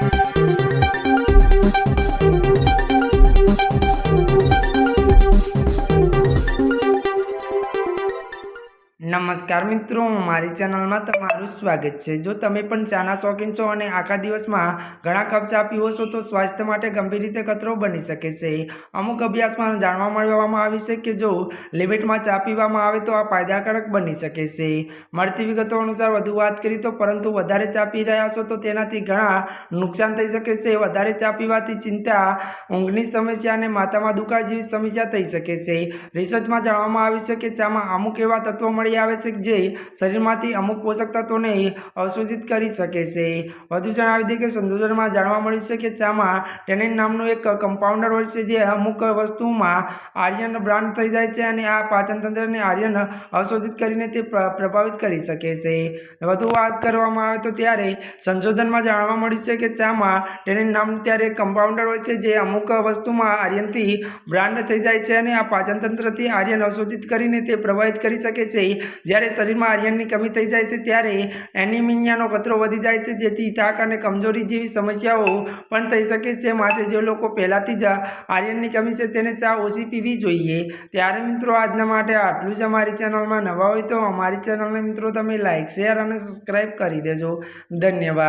Thank you. નમસ્કાર મિત્રો, મારી ચેનલમાં તમારું સ્વાગત છે. જો તમે પણ ચાના શોખીન છો અને આખા દિવસમાં ઘણા કપ ચા પીવો છો, તો સ્વાસ્થ્ય માટે ગંભીર રીતે ખતરો બની શકે છે. અમુક અભ્યાસમાં જાણવા મળવામાં આવ્યું છે કે જો લિમિટમાં ચા પીવામાં આવે, તો આ ફાયદાકારક બની શકે છે. મળતી વિગતો અનુસાર વધુ વાત કરી તો પરંતુ વધારે ચા પી રહ્યા છો, તો તેનાથી ઘણા નુકસાન થઈ શકે છે. વધારે ચા પીવાથી ચિંતા, ઊંઘની સમસ્યા અને માથામાં દુખાવા જેવી સમસ્યા થઈ શકે છે. રિસર્ચમાં જાણવામાં આવ્યું છે કે ચામાં અમુક એવા તત્વો મળી આવે છે કે જે શરીરમાંથી અમુક પોષક તત્વોને અવશોષિત કરી શકે છે. વધુ જણાવી દઈએ કે સંશોધનમાં જાણવા મળ્યું છે કે ચામાં ટેનિન નામનું એક કમ્પાઉન્ડર હોય છે જે અમુક વસ્તુમાં આર્યન બ્રાન્ડ થઈ જાય છે અને આ પાચન તંત્રને આર્યન અવશોષિત કરીને તે પ્રભાવિત કરી શકે છે. વધુ વાત કરવામાં આવે તો ત્યારે સંશોધનમાં જાણવા મળ્યું છે કે ચામાં ટેનિન નામનું ત્યારે કમ્પાઉન્ડર હોય છે જે અમુક વસ્તુમાં આર્યનથી બ્રાન્ડ થઈ જાય છે અને આ પાચન તંત્રથી આર્યન અવશોષિત કરીને તે પ્રભાવિત કરી શકે છે. જ્યારે શરીરમાં આર્યનની કમી થઈ જાય છે ત્યારે એનિમિનિયાનો ખતરો વધી જાય છે, જેથી થાક અને કમજોરી જેવી સમસ્યાઓ પણ થઈ શકે છે. માટે જે લોકો પહેલાંથી જ આર્યનની કમી છે, તેને ચા ઓછી પીવી જોઈએ. ત્યારે મિત્રો, આજના માટે આટલું જ અમારી ચેનલમાં નવા હોય તો અમારી ચેનલને મિત્રો તમે લાઇક શેર અને સબસ્ક્રાઈબ કરી દેજો. ધન્યવાદ.